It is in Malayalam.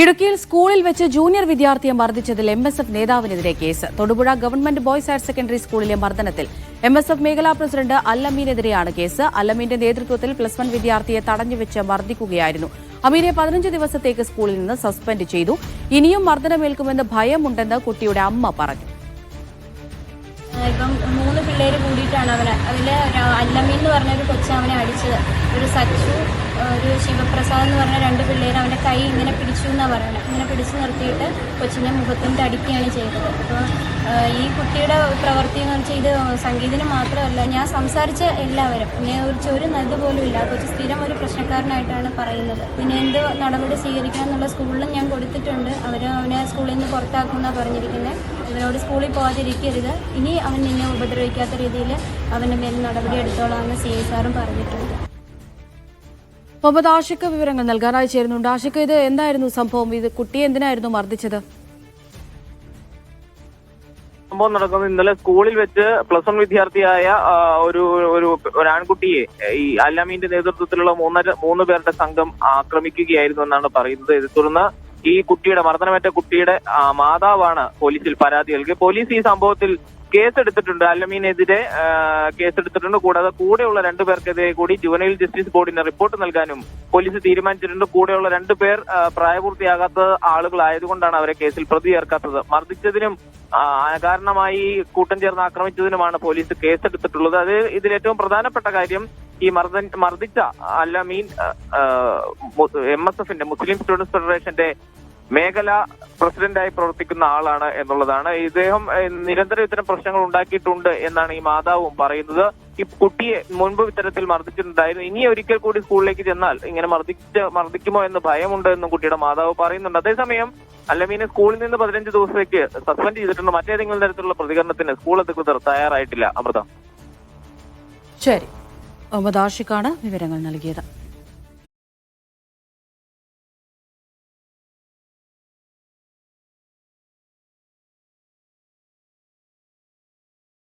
ഇടുക്കിയിൽ സ്കൂളിൽ വെച്ച് ജൂനിയർ വിദ്യാർത്ഥിയെ മർദ്ദിച്ചതിൽ M S F നേതാവിനെതിരെ case. Thodupuzha government boys higher secondary സ്കൂളിലെ മർദ്ദനത്തിൽ എം എസ് എഫ് മേഖലാ പ്രസിഡന്റ് അല്ലമീനെതിരെയാണ് കേസ്. അല്ലമീന്റെ നേതൃത്വത്തിൽ പ്ലസ് വൺ വിദ്യാർത്ഥിയെ തടഞ്ഞുവെച്ച് മർദ്ദിക്കുകയായിരുന്നു. അമീനെ പതിനഞ്ച് ദിവസത്തേക്ക് സ്കൂളിൽ നിന്ന് സസ്പെൻഡ് ചെയ്തു. ഇനിയും മർദ്ദനമേൽക്കുമെന്ന് ഭയമുണ്ടെന്ന് കുട്ടിയുടെ അമ്മ പറഞ്ഞു. ഇപ്പം മൂന്ന് പിള്ളേർ കൂടിയിട്ടാണ് അവനെ. അതിൽ അല്ലമീൻ എന്ന് പറഞ്ഞൊരു കൊച്ചു അവനെ അടിച്ചത്. ഒരു സച്ചു ഒരു ശിവപ്രസാദ് എന്ന് പറഞ്ഞ രണ്ട് പിള്ളേർ അവന്റെ കൈ ഇങ്ങനെ പിടിച്ചു എന്നാണ് പറയുന്നത്. ഇങ്ങനെ പിടിച്ചു നിർത്തിയിട്ട് കൊച്ചിന്റെ മുഖത്തിന്റെ അടിക്കുകയാണ് ചെയ്തത്. അപ്പോൾ ഈ കുട്ടിയുടെ പ്രവൃത്തി എന്ന് വെച്ചാൽ ഇത് സംഗീതത്തിന് മാത്രമല്ല ഞാൻ സംസാരിച്ച എല്ലാവരും പിന്നെ കുറിച്ച് ഒരു നല്ലത് പോലും ഇല്ല. കൊച്ചു സ്ഥിരം ഒരു പ്രശ്നക്കാരനായിട്ടാണ് പറയുന്നത്. പിന്നെ എന്ത് നടപടി സ്വീകരിക്കണം എന്നുള്ള സ്കൂളിലും ഞാൻ കൊടുത്തിട്ടുണ്ട്. അവർ അവനെ സ്കൂളിൽ നിന്ന് പുറത്താക്കുമെന്നാണ് പറഞ്ഞിരിക്കുന്നത് ഇവനോട് സ്കൂളിൽ പോകാതിരിക്കരുത് ഇനി അവൻ നിന്നെ ഉപദ്രവിക്കാത്ത രീതിയിൽ അവന്റെ മേൽ നടപടി എടുത്തോളാമെന്ന് സി എസ് സാറും പറഞ്ഞിട്ടുണ്ട്. മുഹമ്മദ് ആഷിഖ് വിവരങ്ങൾ നൽകാനായി ചേരുന്നുണ്ട്. ആഷിഖ് ഇത് എന്തായിരുന്നു സംഭവം? ഇത് കുട്ടിയെ എന്തിനായിരുന്നു മർദ്ദിച്ചത്? സംഭവം നടക്കുന്നത് ഇന്നലെ സ്കൂളിൽ വെച്ച് പ്ലസ് വൺ വിദ്യാർത്ഥിയായ ഒരു ഒരു ആൺകുട്ടിയെ ഈ അല്ലാമീന്റെ നേതൃത്വത്തിലുള്ള മൂന്നര മൂന്ന് പേരുടെ സംഘം ആക്രമിക്കുകയായിരുന്നു എന്നാണ് പറയുന്നത്. ഇത് തുടർന്ന് ഈ കുട്ടിയുടെ മർദ്ദനമേറ്റ കുട്ടിയുടെ മാതാവാണ് പോലീസിൽ പരാതി നൽകിയത്. പോലീസ് ഈ സംഭവത്തിൽ കേസെടുത്തിട്ടുണ്ട്. അലമീനെതിരെ കേസെടുത്തിട്ടുണ്ട്. കൂടാതെ കൂടെയുള്ള രണ്ടു പേർക്കെതിരെ കൂടി ജുവനൈൽ ജസ്റ്റിസ് ബോർഡിന് റിപ്പോർട്ട് നൽകാനും പോലീസ് തീരുമാനിച്ചിട്ടുണ്ട്. കൂടെയുള്ള രണ്ടു പേർ പ്രായപൂർത്തിയാകാത്ത ആളുകളായതുകൊണ്ടാണ് അവരെ കേസിൽ പ്രതി ചേർക്കാത്തത്. മർദ്ദിച്ചതിനും കാരണമായി കൂട്ടം ചേർന്ന് ആക്രമിച്ചതിനുമാണ് പോലീസ് കേസെടുത്തിട്ടുള്ളത്. അത് ഇതിൽ ഏറ്റവും പ്രധാനപ്പെട്ട കാര്യം ഈ മർദ്ദൻ മർദ്ദിച്ച അല്ലമീൻ എം എസ് എഫിന്റെ മുസ്ലിം സ്റ്റുഡൻസ് ഫെഡറേഷന്റെ മേഖല പ്രസിഡന്റായി പ്രവർത്തിക്കുന്ന ആളാണ് എന്നുള്ളതാണ്. ഇദ്ദേഹം നിരന്തരം ഇത്തരം പ്രശ്നങ്ങൾ ഉണ്ടാക്കിയിട്ടുണ്ട് എന്നാണ് ഈ മാതാവും പറയുന്നത്. ഈ കുട്ടിയെ മുൻപ് ഇത്തരത്തിൽ മർദ്ദിച്ചിട്ടുണ്ടായിരുന്നു. ഇനി ഒരിക്കൽ കൂടി സ്കൂളിലേക്ക് ചെന്നാൽ ഇങ്ങനെ മർദ്ദിച്ച് മർദ്ദിക്കുമോ എന്ന് ഭയമുണ്ട് എന്നും കുട്ടിയുടെ മാതാവ് പറയുന്നുണ്ട്. അതേസമയം അല്ലമീനെ സ്കൂളിൽ നിന്ന് പതിനഞ്ച് ദിവസത്തേക്ക് സസ്പെൻഡ് ചെയ്തിട്ടുണ്ട്. മറ്റേതെങ്കിലും തരത്തിലുള്ള പ്രതികരണത്തിന് സ്കൂൾ അധികൃതർ തയ്യാറായിട്ടില്ല. അമൃത. ശരി. ആഷിഖാണ് വിവരങ്ങൾ നൽകിയത്.